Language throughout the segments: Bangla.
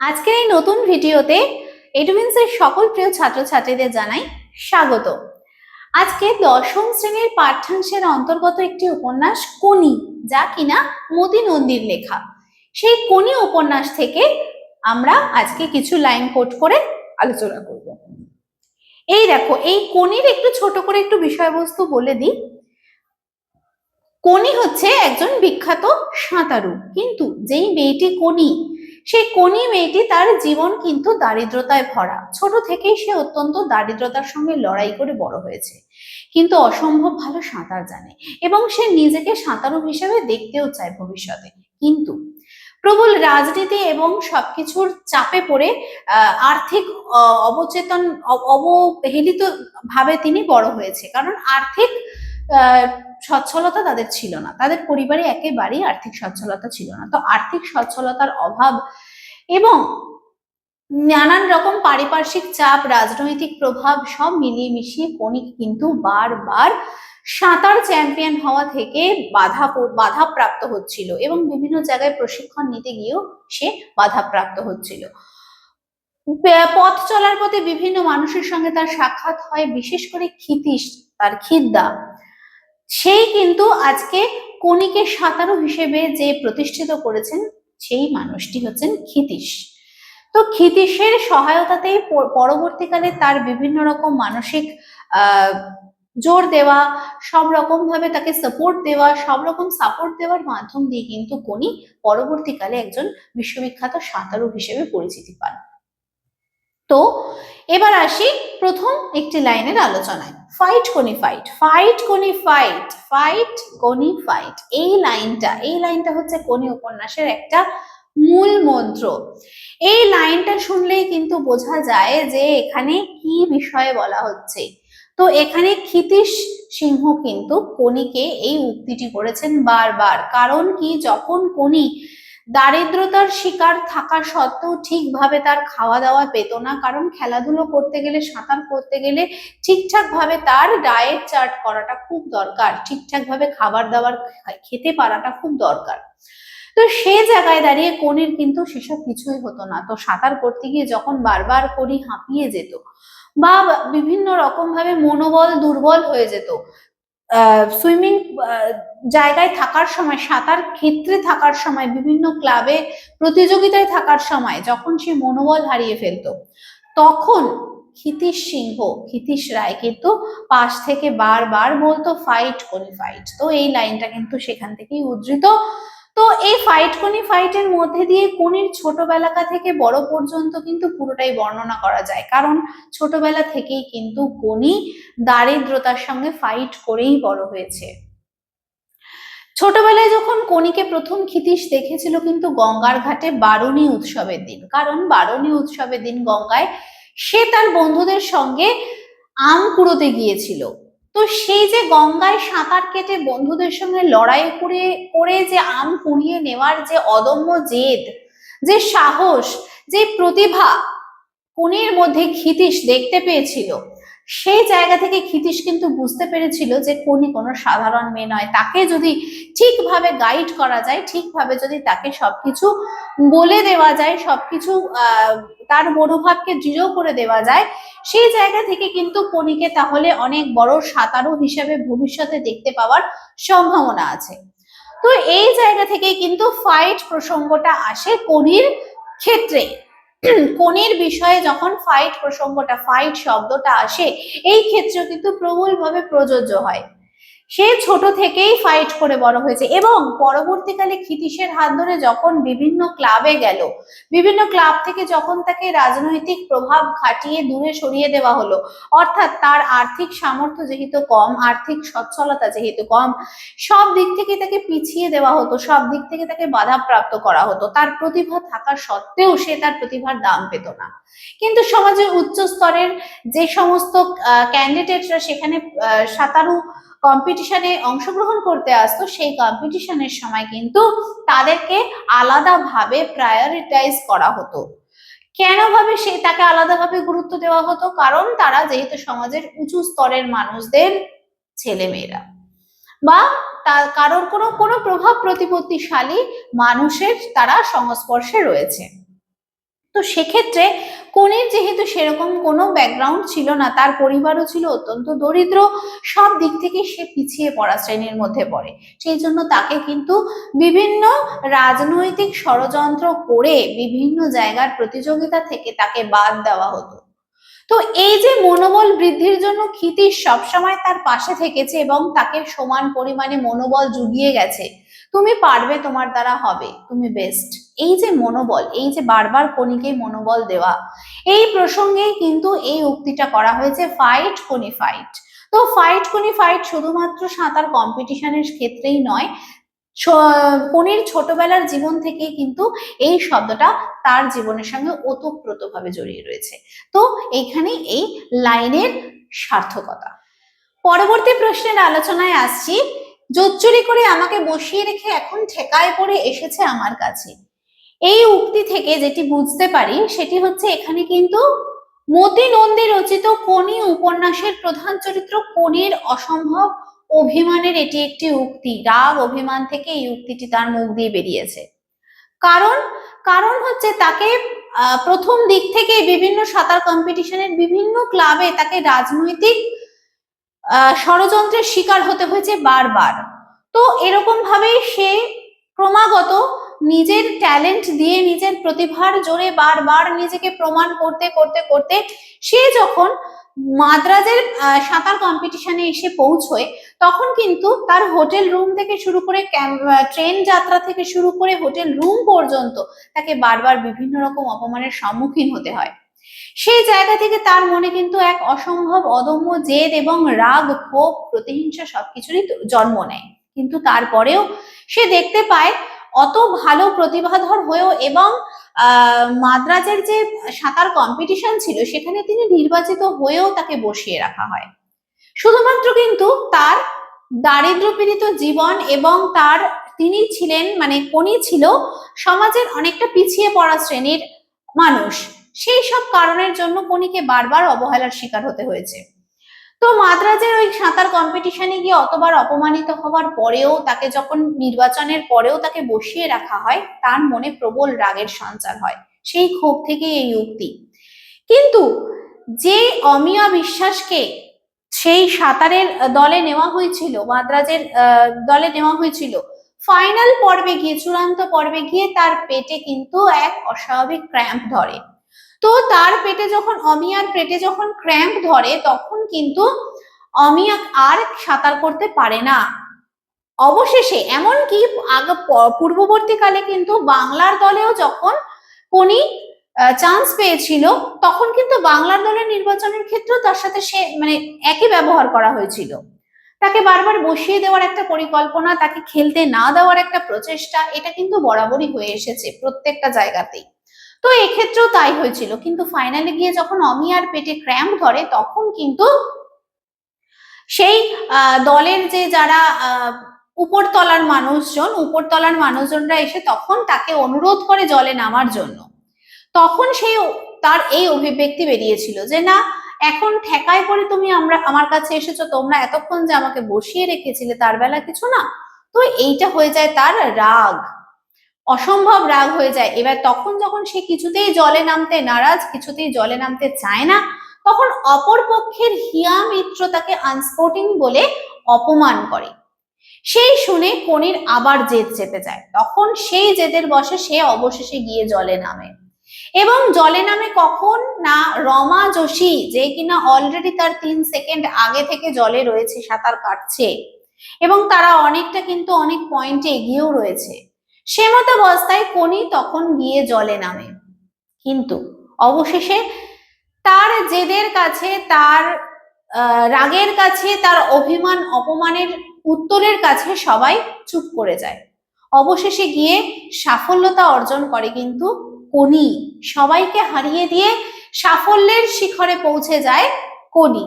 আজকের এই নতুন ভিডিওতে এডুভিন্সের সকল প্রিয় ছাত্রছাত্রীদের জানাই স্বাগত। আজকে দশম শ্রেণির পাঠ্যাংশের অন্তর্গত একটি উপন্যাস কোনি যা কিনা মতি নন্দীর লেখা। সেই কোনি উপন্যাস থেকে আমরা আজকে কিছু লাইন কোট করে আলোচনা করব। এই দেখো, এই কোনির একটু ছোট করে একটু বিষয়বস্তু বলে দিই। কোনি হচ্ছে একজন বিখ্যাত সাঁতারু, কিন্তু যেই মেয়েটি কোনি সেই কোনি মেয়েটি তার জীবন কিন্তু দারিদ্রতায় ভরা। ছোট থেকেই সে অত্যন্ত দারিদ্রতার সঙ্গে লড়াই করে বড় হয়েছে। কিন্তু অসম্ভব ভালো সাঁতার জানে এবং সে নিজেকে সাঁতারু হিসেবে দেখতেও চায় ভবিষ্যতে। কিন্তু প্রবল রাজনীতি এবং সবকিছুর চাপে পড়ে আর্থিক অবচেতন অবহেলিত ভাবে তিনি বড় হয়েছে। কারণ আর্থিক সচ্ছলতা তাদের ছিল না। তাদের পরিবারে একেবারেই আর্থিক সচ্ছলতা ছিল না। তো আর্থিক সচ্ছলতার অভাব এবং নানান রকম পারিপার্শ্বিক চাপ, রাজনৈতিক প্রভাব সব মিলিয়ে মিশিয়ে কণিক কিন্তু বারবার সাঁতার চ্যাম্পিয়ন হওয়া থেকে বাধা প- বাধাপ্রাপ্ত হচ্ছিল এবং বিভিন্ন জায়গায় প্রশিক্ষণ নিতে গিয়েও সে বাধা প্রাপ্ত হচ্ছিল পথ চলার পথে বিভিন্ন মানুষের সঙ্গে তার সাক্ষাৎ হয়, বিশেষ করে ক্ষিতীশ, তার খিদ্দা। সেই কিন্তু আজকে কণিকে সাঁতারু হিসেবে যে প্রতিষ্ঠিত করেছেন, সেই মানুষটি হচ্ছেন ক্ষিতীশ। তো ক্ষিতীশের সহায়তাতেই পরবর্তীকালে তার বিভিন্ন রকম মানসিক জোর দেওয়া, সব রকম ভাবে তাকে সাপোর্ট দেওয়া, সব রকম সাপোর্ট দেওয়ার মাধ্যম দিয়ে কিন্তু কোনি পরবর্তীকালে একজন বিশ্ববিখ্যাত সাঁতারু হিসেবে পরিচিতি পান। তো এবার আসি প্রথম একটি লাইনের আলোচনায়। Fight Koni fight fight Koni fight fight Koni fight এই লাইনটা এই লাইনটা হচ্ছে কোনি উপন্যাসের একটা মূল মন্ত্র। এই লাইনটা শুনলেই কিন্তু বোঝা যায় যে এখানে কি বিষয়ে বলা হচ্ছে। তো এখানে ক্ষিতীশ সিংহ কিন্তু কনিকে এই উক্তিটি করেছেন বারবার। কারণ কি? যখন কনি দারিদ্রতার শিকার থাকা সত্ত্বেও ঠিকভাবে তার খাওয়া দাওয়া পেত না। কারণ খেলাধুলো করতে গেলে, সাঁতার করতে গেলে ঠিকঠাক ভাবে তার ডায়েট চার্ট করাটা খুব দরকার। ঠিকঠাক ভাবে খাবার দাবার খেতে পারাটা খুব দরকার। তো সে জায়গায় দাঁড়িয়ে কনির কিন্তু সেসব কিছুই হতো না। তো সাঁতার করতে গিয়ে যখন বারবার করি হাঁপিয়ে যেত বা বিভিন্ন রকম ভাবে মনোবল দুর্বল হয়ে যেত সুইমিং জায়গায় থাকার সময়, সাঁতার ক্ষেত্রে থাকার সময়, বিভিন্ন ক্লাবে প্রতিযোগিতায় থাকার সময় যখন সে মনোবল হারিয়ে ফেলত, তখন ক্ষিতিশ সিংহ, ক্ষিতিশ রায় কিন্তু পাশ থেকে বারবার বলতো ফাইট করি ফাইট তো এই লাইনটা কিন্তু সেখান থেকেই উদ্ধৃত। তো এই ফাইট কোনি ফাইটের মধ্যে দিয়ে কোনির ছোটবেলাকা থেকে বড় পর্যন্ত কিন্তু পুরোটাই বর্ণনা করা যায়। কারণ ছোটবেলা থেকেই কিন্তু কোনি দারিদ্রতার সঙ্গে ফাইট করেই বড় হয়েছে। ছোটবেলায় যখন কনিকে প্রথম ক্ষিতীশ দেখেছিল কিন্তু গঙ্গার ঘাটে বারুণী উৎসবের দিন। কারণ বারুণী উৎসবের দিন গঙ্গায় সে তার বন্ধুদের সঙ্গে আম কুড়োতে গিয়েছিল। তো সেই যে গঙ্গায় সাঁতার কেটে বন্ধুদের সঙ্গে লড়াই করে করে যে আম কুড়িয়ে নেওয়ার যে অদম্য জেদ, যে সাহস, যে প্রতিভা কুনির মধ্যে ক্ষিতিশ দেখতে পেয়েছিল। সেই জায়গা থেকে ক্ষিতীশ কিন্তু বুঝতে পেরেছিল যে কোনি কোনো সাধারণ মেয়ে নয়। তাকে যদি ঠিকভাবে গাইড করা যায়, ঠিকভাবে যদি তাকে সবকিছু বলে দেওয়া যায়, সবকিছু তার মনোভাবকে দৃঢ় করে দেওয়া যায়, সেই জায়গা থেকে কিন্তু কনিকে তাহলে অনেক বড় সাঁতারু হিসেবে ভবিষ্যতে দেখতে পাওয়ার সম্ভাবনা আছে। তো এই জায়গা থেকে কিন্তু ফাইট প্রসঙ্গটা আসে কনির ক্ষেত্রে কনির বিষয়ে যখন ফাইট প্রসঙ্গটা ফাইট শব্দটা আসে এই ক্ষেত্রে কিন্তু প্রবলভাবে প্রযোজ্য হয়। সে ছোট থেকেই ফাইট করে বড় হয়েছে এবং পরবর্তীকালে ক্ষিতীশের হাত ধরে যখন বিভিন্ন ক্লাবে গেল, বিভিন্ন ক্লাব থেকে যখন তাকে রাজনৈতিক প্রভাব খাটিয়ে দূরে সরিয়ে দেওয়া হলো, অর্থাৎ তার আর্থিক সামর্থ্য যেহেতু কম, আর্থিক সচ্ছলতা যেহেতু কম, সব দিক থেকে তাকে পিছিয়ে দেওয়া হতো, সব দিক থেকে তাকে বাধাপ্রাপ্ত করা হতো। তার প্রতিভা থাকা সত্ত্বেও সে তার প্রতিভার দাম পেত না। কিন্তু সমাজের উচ্চ স্তরের যে সমস্ত ক্যান্ডিডেটরা সেখানে সাঁতারু কম্পিটিশনে অংশগ্রহণ করতে আসতো, সেই কম্পিটিশনের সময় কিন্তু তাদেরকে আলাদাভাবে প্রায়োরিটাইজ করা হতো। কেন ভাবে সে তাকে আলাদাভাবে গুরুত্ব দেওয়া হতো? কারণ তারা যেহেতু সমাজের উঁচু স্তরের মানুষদের ছেলেমেয়েরা বা তার কারোর কোনো কোনো প্রভাব প্রতিপত্তিশালী মানুষের তারা সংস্পর্শে রয়েছে। তো সেক্ষেত্রে কনির যেহেতু সেরকম কোনো ব্যাকগ্রাউন্ড ছিল না, তার পরিবারও ছিল অত্যন্ত দরিদ্র, সব দিক থেকে সে পিছিয়ে পড়া শ্রেণির মধ্যে পড়ে। সেই জন্য তাকে কিন্তু বিভিন্ন রাজনৈতিক ষড়যন্ত্র করে বিভিন্ন জায়গার প্রতিযোগিতা থেকে তাকে বাদ দেওয়া হতো। তো এই যে মনোবল বৃদ্ধির জন্য ক্ষিতিশ সবসময় তার পাশে থেকেছে এবং তাকে সমান পরিমাণে মনোবল জুগিয়ে গেছে তুমি পারবে তোমার দ্বারা হবে, তুমি বেস্ট এই যে মনোবল, এই যে বারবার কনিকে মনোবল দেওয়া, এই প্রসঙ্গেই কিন্তু এই উক্তিটা করা হয়েছে ফাইট কোনি ফাইট তো ফাইট কোনি ফাইট শুধুমাত্র সাঁতার কম্পিটিশনের ক্ষেত্রেই নয় কনির ছোটবেলার জীবন থেকেই কিন্তু এই শব্দটা তার জীবনের সঙ্গে ওতপ্রোতভাবে জড়িয়ে রয়েছে। তো এখানে এই লাইনের সার্থকতা। পরবর্তী প্রশ্নের আলোচনায় আসছি। জোচ্চুরি করে আমাকে বসিয়ে রেখে এখন ঠেকায় পড়ে এসেছে আমার কাছে। এই উক্তি থেকে যেটি বুঝতে পারি, সেটি হচ্ছে এখানে কিন্তু মতি নন্দী রচিত কোনি উপন্যাসের প্রধান চরিত্র কোনির অসম্ভব অভিমানের এটি একটি উক্তি। রাগ, অভিমান থেকে এই উক্তিটি তার মুখ দিয়ে বেরিয়েছে। কারণ কারণ হচ্ছে তাকে প্রথম দিক থেকে বিভিন্ন সাঁতার কম্পিটিশনের বিভিন্ন ক্লাবে তাকে রাজনৈতিক ষড়যন্ত্রের শিকার হতে হয়েছে বারবার। তো এরকম ভাবেই সে ক্রমাগত নিজের ট্যালেন্ট দিয়ে নিজের প্রতিভার জোরে বারবার নিজেকে প্রমাণ করতে করতে করতে সে যখন মাদ্রাজের সাঁতার কম্পিটিশনে এসে পৌঁছয়, তখন কিন্তু তার হোটেল রুম থেকে শুরু করে ট্রেন যাত্রা থেকে শুরু করে হোটেল রুম পর্যন্ত তাকে বারবার বিভিন্ন রকম অপমানের সম্মুখীন হতে হয়। সেই জায়গা থেকে তার মনে কিন্তু এক অসম্ভব অদম্য জেদ এবং রাগ, ক্ষোভ, প্রতিহিংসা সবকিছুরই জন্ম নেয়। কিন্তু তারপরেও সে দেখতে পায় অত ভালো প্রতিভাধর হয়েও এবং মাদ্রাজের যে সাঁতার কম্পিটিশন ছিল সেখানে তিনি নির্বাচিত হয়েও তাকে বসিয়ে রাখা হয়। শুধুমাত্র কিন্তু তার দারিদ্র পীড়িত জীবন এবং তার তিনি ছিলেন মানে কোনি ছিল সমাজের অনেকটা পিছিয়ে পড়া শ্রেণির মানুষ। সেই সব কারণের জন্য কনিকে বারবার অবহেলার শিকার হতে হয়েছে। তো মাদ্রাজের ওই সাঁতার কম্পিটিশনে গিয়ে অতবার অপমানিত হওয়ার পরেও তাকে যখন নির্বাচনের পরেও তাকে বসিয়ে রাখা হয়, তার মনে প্রবল রাগের সঞ্চার হয়। সেই ক্ষোভ থেকে এই উক্তি। কিন্তু যে অমিয়া বিশ্বাসকে সেই সাঁতারের দলে নেওয়া হয়েছিল, মাদ্রাজের দলে নেওয়া হয়েছিল ফাইনাল পর্বে গিয়ে, চূড়ান্ত পর্বে গিয়ে তার পেটে কিন্তু এক অস্বাভাবিক ক্র্যাম্প ধরে। তো তার পেটে যখন, অমিয়ার পেটে যখন ক্র্যাম্প ধরে, তখন কিন্তু অমিয়া আর সাঁতার করতে পারে না। অবশেষে, এমনকি আগে পূর্ববর্তীকালে কিন্তু বাংলার দলেও যখন কোনি চান্স পেয়েছিল, তখন কিন্তু বাংলার দলের নির্বাচনের ক্ষেত্রেও তার সাথে সে মানে একই ব্যবহার করা হয়েছিল। তাকে বারবার বসিয়ে দেওয়ার একটা পরিকল্পনা, তাকে খেলতে না দেওয়ার একটা প্রচেষ্টা, এটা কিন্তু বরাবরই হয়ে এসেছে প্রত্যেকটা জায়গাতেই। তো এক্ষেত্রেও তাই হয়েছিল। কিন্তু ফাইনালে গিয়ে যখন অমিয়ার পেটে ক্র্যাম্প ধরে, তখন কিন্তু সেই দলের যে যারা উপরতলার মানুষজন, উপরতলার মানুষজনরা এসে তখন তাকে অনুরোধ করে জলে নামার জন্য। তখন সেই তার এই অভিব্যক্তি বেরিয়েছিল যে, না, এখন ঠেকায় পরে তুমি আমরা, আমার কাছে এসেছ, তোমরা এতক্ষণ যে আমাকে বসিয়ে রেখেছিলে, তার বেলা কিছু না। তো এইটা হয়ে যায় তার রাগ। অসম্ভব রাগ হয়ে যায়। এবার তখন যখন সে কিছুতেই জলে নামতে নারাজ, কিছুতেই জলে নামতে চায় না, তখন অপর পক্ষের হিয়া মিত্র তাকে আনস্পোর্টিং বলে অপমান করে। সেই শুনে কনির আবার জেদ চেপে যায়। তখন সেই জেদের বসে সে অবশেষে গিয়ে জলে নামে। এবং জলে নামে কখন? না, রমা যোশী, যে কিনা অলরেডি তার তিন সেকেন্ড আগে থেকে জলে রয়েছে, সাঁতার কাটছে। এবং তারা অনেকটা কিন্তু অনেক পয়েন্টে এগিয়েও রয়েছে। সে মতাবস্থায় কনি তখন গিয়ে জলে নামে। কিন্তু অবশেষে তার জেদের কাছে, তার রাগের কাছে, তার অভিমান, অপমানের উত্তরের কাছে সবাই চুপ করে যায়। অবশেষে গিয়ে সাফল্যতা অর্জন করে কিন্তু কনি সবাইকে হারিয়ে দিয়ে সাফল্যের শিখরে পৌঁছে যায় কনি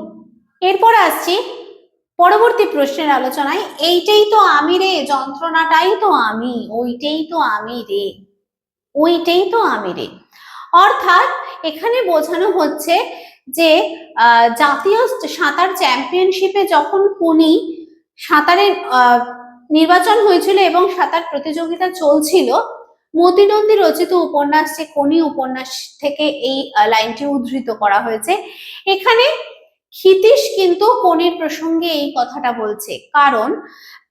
এরপর আসছি পরবর্তী প্রশ্নের আলোচনায়, এইটাই তো আমি রে, যন্ত্রণাটাই তো আমি, ওইটাই তো আমি রে, ওইটাই তো আমি রে। অর্থাৎ এখানে বোঝানো হচ্ছে যে জাতীয় সাঁতার চ্যাম্পিয়নশিপে যখন কোনি সাঁতারের নির্বাচন হয়েছিল এবং সাঁতার প্রতিযোগিতা চলছিল, মতিনন্দী রচিত উপন্যাস যে কোনি উপন্যাস থেকে এই লাইনটি উদ্ধৃত করা হয়েছে। এখানে ক্ষিতীশ কিন্তু কোনির প্রসঙ্গে এই কথাটা বলছে। কারণ,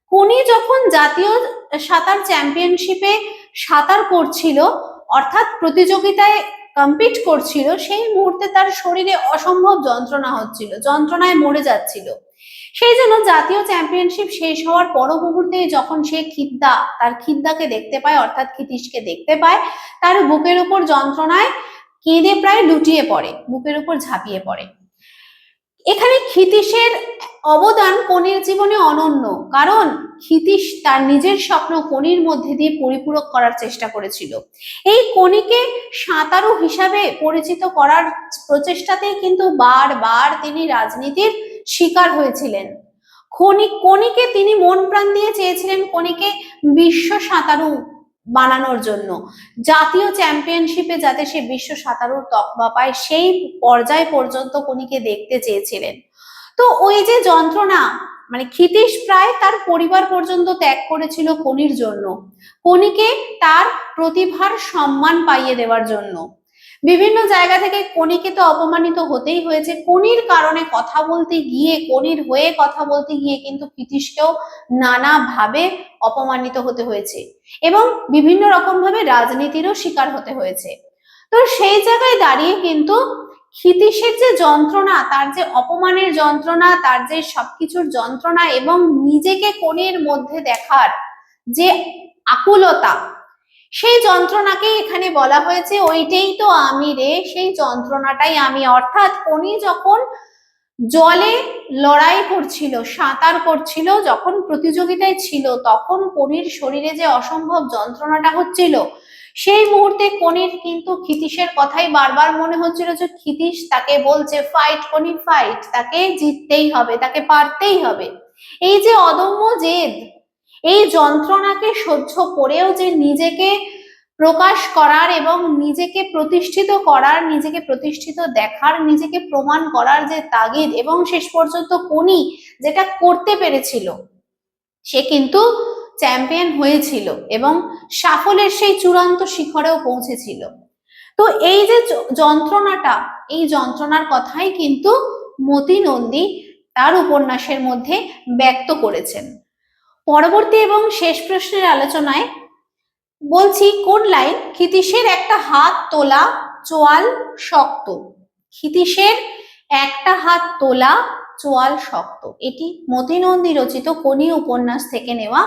কোনি যখন জাতীয় সাঁতার চ্যাম্পিয়নশিপে সাঁতার করছিল, অর্থাৎ প্রতিযোগিতায় কম্পিট করছিল, সেই মুহূর্তে তার শরীরে অসম্ভব যন্ত্রণা হচ্ছিল, যন্ত্রণায় মরে যাচ্ছিল। সেই জন্য জাতীয় চ্যাম্পিয়নশিপ শেষ হওয়ার পর মুহূর্তে যখন সে খিদ্দা, তার খিদ্দাকে দেখতে পায়, অর্থাৎ ক্ষিতীশকে দেখতে পায়, তার বুকের উপর যন্ত্রণায় কেঁদে প্রায় লুটিয়ে পড়ে, বুকের উপর ঝাঁপিয়ে পড়ে। এখানে ক্ষিতীশের অবদান কনির জীবনে অনন্য। কারণ ক্ষিতীশ তার নিজের স্বপ্ন কনির মধ্যে দিয়ে পরিপূরক করার চেষ্টা করেছিল। এই কনিকে সাঁতারু হিসাবে পরিচিত করার প্রচেষ্টাতেই কিন্তু বারবার তিনি রাজনীতির শিকার হয়েছিলেন। খনি, কনিকে তিনি মন প্রাণ দিয়ে চেয়েছিলেন, কনিকে বিশ্ব সাঁতারু বানানোর জন্য। জাতীয় চ্যাম্পিয়নশিপে যাতে সে বিশ্ব সাঁতারুর তকমা পায়, সেই পর্যায় পর্যন্ত কোনিকে দেখতে চেয়েছিলেন। তো ওই যে যন্ত্রণা মানে ক্ষিতিশ প্রায় তার পরিবার পর্যন্ত ত্যাগ করেছিল কনির জন্য। কনিকে তার প্রতিভার সম্মান পাইয়ে দেওয়ার জন্য। বিভিন্ন জায়গা থেকে কনিকে তো অপমানিত হতেই হয়েছে। কনির কারণে কথা বলতে গিয়ে কনির হয়ে কথা বলতে গিয়ে কিন্তু ক্ষিতীশকেও নানাভাবে অপমানিত হতে হয়েছে এবং বিভিন্ন রকম ভাবে রাজনীতিরও শিকার হতে হয়েছে। তো সেই জায়গায় দাঁড়িয়ে কিন্তু ক্ষিতীশের যে যন্ত্রণা, তার যে অপমানের যন্ত্রণা, তার যে সবকিছুর যন্ত্রণা এবং নিজেকে কোণের মধ্যে দেখার যে আকুলতা সেই যন্ত্রণাকে এখানে বলা হয়েছে, ওইটাই তো আমি রে, সেই যন্ত্রণাটাই আমি। অর্থাৎ কোনি যখন জলে লড়াই করছিল, সাঁতার করছিল, যখন প্রতিযোগিতায় ছিল, তখন কনির শরীরে যে অসম্ভব যন্ত্রণাটা হচ্ছিল, সেই মুহূর্তে কনির কিন্তু ক্ষিতীশের কথাই বারবার মনে হচ্ছিল যে ক্ষিতীশ তাকে বলছে ফাইট কনি ফাইট তাকে জিততেই হবে, তাকে পারতেই হবে। এই যে অদম্য জেদ এই যন্ত্রণাকে সহ্য করেও যে নিজেকে প্রকাশ করার এবং নিজেকে প্রতিষ্ঠিত করার, নিজেকে প্রতিষ্ঠিত দেখার, নিজেকে প্রমাণ করার যে তাগিদ এবং শেষ পর্যন্ত কোনি যেটা করতে পেরেছিল, সে কিন্তু চ্যাম্পিয়ন হয়েছিল এবং সাফল্যের সেই চূড়ান্ত শিখরেও পৌঁছেছিল। তো এই যে যন্ত্রণাটা, এই যন্ত্রণার কথাই কিন্তু মতি নন্দী তার উপন্যাসের মধ্যে ব্যক্ত করেছেন। পরবর্তী এবং শেষ প্রশ্নের আলোচনায় বলছি, কোন লাইন ক্ষিতীশের একটা হাত তোলা চোয়াল শক্ত? ক্ষিতীশের একটা হাত তোলা চোয়াল শক্ত। এটি মতিনন্দী রচিত কোনি উপন্যাস থেকে নেওয়া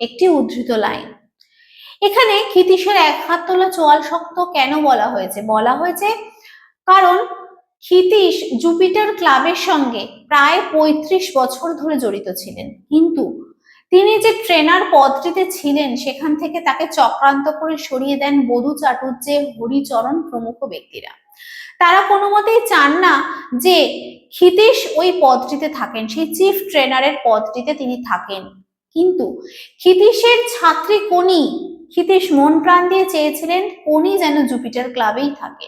একটি উদ্ধৃত লাইন। এখানে ক্ষিতীশের এক হাত তোলা চোয়াল শক্ত কেন বলা হয়েছে? বলা হয়েছে কারণ ক্ষিতীশ জুপিটার ক্লাবের সঙ্গে প্রায় পঁয়ত্রিশ বছর ধরে জড়িত ছিলেন। কিন্তু তিনি যে ট্রেনার পদটিতে ছিলেন, সেখান থেকে তাকে চক্রান্ত করে সরিয়ে দেন বধূ চাটুর্যে হরিচরণ প্রমুখ ব্যক্তিরা। তারা কোনো মতেই চান না যে ক্ষিতীশ ওই পদটিতে থাকেন, সেই চিফ ট্রেনারের পদটিতে তিনি থাকেন। কিন্তু ক্ষিতীশের ছাত্রী কোনি ক্ষিতীশ মন প্রাণ দিয়ে চেয়েছিলেন কোনি যেন জুপিটার ক্লাবেই থাকে।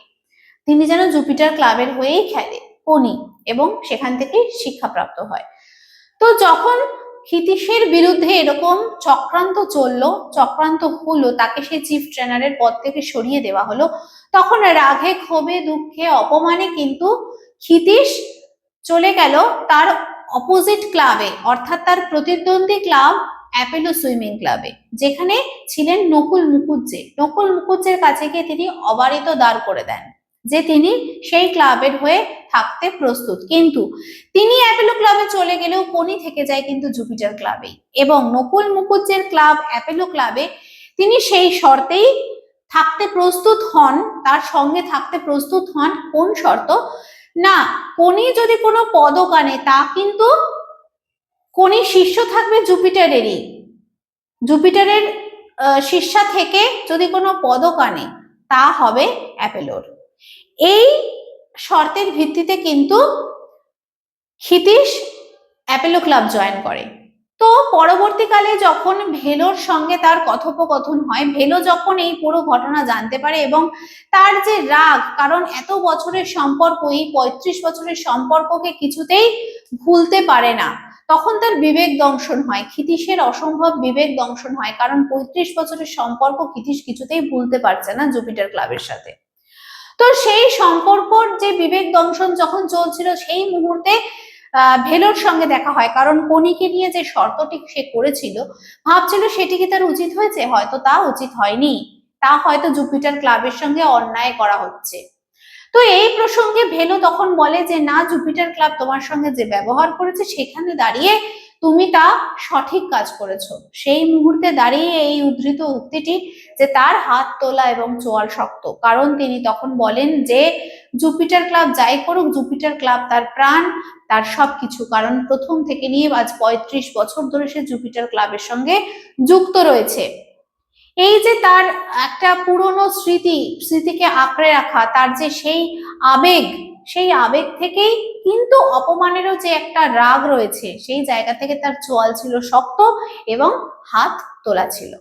তিনি যেন জুপিটার ক্লাবের হয়েই খেলে কোনি এবং সেখান থেকে শিক্ষাপ্রাপ্ত হয়। তো যখন ক্ষিতীশের বিরুদ্ধে এরকম চক্রান্ত চলল, চক্রান্ত হলো, তাকে সেই চিফ ট্রেনারের পদ থেকে সরিয়ে দেওয়া হলো। তখন রাগে, ক্ষোভে, দুঃখে, অপমানে কিন্তু ক্ষিতীশ চলে গেল তার অপোজিট ক্লাবে অর্থাৎ তার প্রতিদ্বন্দ্বী ক্লাব অ্যাপেলো সুইমিং ক্লাবে যেখানে ছিলেন নকুল মুকুজ্জে নকুল মুকুজ্জের কাছে গিয়ে তিনি অবারিত দাঁড় করে দেন। যে তিনি সেই ক্লাবের হয়ে থাকতে প্রস্তুত। কিন্তু তিনি অ্যাপেলো ক্লাবে চলে গেলেও কোনি থেকে যায় কিন্তু জুপিটার ক্লাবেই। এবং নকুল মুকুজ্জের ক্লাব অ্যাপেলো ক্লাবে তিনি সেই শর্তেই থাকতে প্রস্তুত হন, তার সঙ্গে থাকতে প্রস্তুত হন কোন শর্ত? না, কোনি যদি কোনো পদক আনে, তা কিন্তু কোনি শিষ্য থাকবে জুপিটারেরই। জুপিটারের শিষ্যা থেকে যদি কোনো পদক আনে, তা হবে অ্যাপেলোর। এই শর্তের ভিত্তিতে কিন্তু ক্ষিতীশ অ্যাপেলো ক্লাব জয়েন করে। তো পরবর্তীকালে যখন ভেলোর সঙ্গে তার কথোপকথন হয়, ভেলো যখন এই পুরো ঘটনা জানতে পারে এবং তার যে রাগ, কারণ এত বছরের সম্পর্ক, এই পঁয়ত্রিশ বছরের সম্পর্ককে কিছুতেই ভুলতে পারে না, তখন তার বিবেক দংশন হয়, ক্ষিতীশের অসম্ভব বিবেক দংশন হয়, কারণ পঁয়ত্রিশ বছরের সম্পর্ক ক্ষিতীশ কিছুতেই ভুলতে পারছে না জুপিটার ক্লাবের সাথে। তো সেই সম্পর্কর যে বিবেক দংশন যখন চলছিল, সেই মুহূর্তে ভেলোর সঙ্গে দেখা হয়। কারণ কণিকে নিয়ে যে শর্তটি সে করেছিল, ভাবছিল সেটি কি তার উচিত হয়েছে? হয়তো তা উচিত হয়নি। তা হয়তো জুপিটার ক্লাবের সঙ্গে অন্যায় করা হচ্ছে। তো এই প্রসঙ্গে ভেলো তখন বলে যে, না, জুপিটার ক্লাব তোমার সঙ্গে যে ব্যবহার করেছে, সেখানে দাঁড়িয়ে তুমি তা সঠিক কাজ করেছ। সেই মুহূর্তে দাঁড়িয়ে এই উদ্ধৃত উক্তিটি যে তার হাত তোলা এবং চোয়াল শক্ত। কারণ তিনি তখন বলেন যে, জুপিটার ক্লাব যাই করুক, জুপিটার ক্লাব তার প্রাণ, তার সবকিছু। কারণ প্রথম থেকে নিয়ে আজ পঁয়ত্রিশ বছর ধরে সে জুপিটার ক্লাবের সঙ্গে যুক্ত রয়েছে। এই যে তার একটা পুরনো স্মৃতি, স্মৃতিকে আঁকড়ে রাখা, তার যে সেই আবেগ সেই আবেগ থেকেই কিন্তু অপমানেরও যে একটা রাগ রয়েছে, সেই জায়গা থেকে তার চোয়াল ছিল শক্ত এবং হাত তোলা ছিল।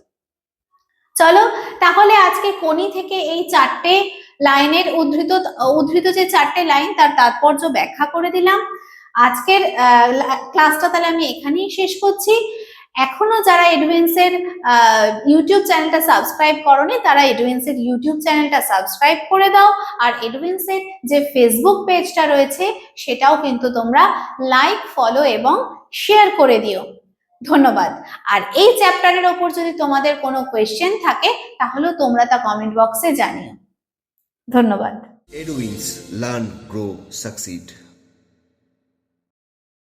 চলো, তাহলে আজকে কোনি থেকে এই চারটে লাইনের উদ্ধৃত উদ্ধৃত যে চারটে লাইন, তার তাৎপর্য ব্যাখ্যা করে দিলাম। আজকের ক্লাসটা তাহলে আমি এখানেই শেষ করছি। এখনও যারা এডভেন্সের ইউটিউব চ্যানেলটা সাবস্ক্রাইব করনি তারা এডভেন্সের ইউটিউব চ্যানেলটা সাবস্ক্রাইব করে দাও। আর এডভেন্সের যে ফেসবুক পেজটা রয়েছে সেটাও কিন্তু তোমরা লাইক ফলো এবং শেয়ার করে দিও। ধন্যবাদ। আর এই চ্যাপ্টারের ওপর যদি তোমাদের কোনো কোয়েশ্চেন থাকে তাহলেও তোমরা তা কমেন্ট বক্সে জানিও। ধন্যবাদ। Edwins Learn, Grow, Succeed.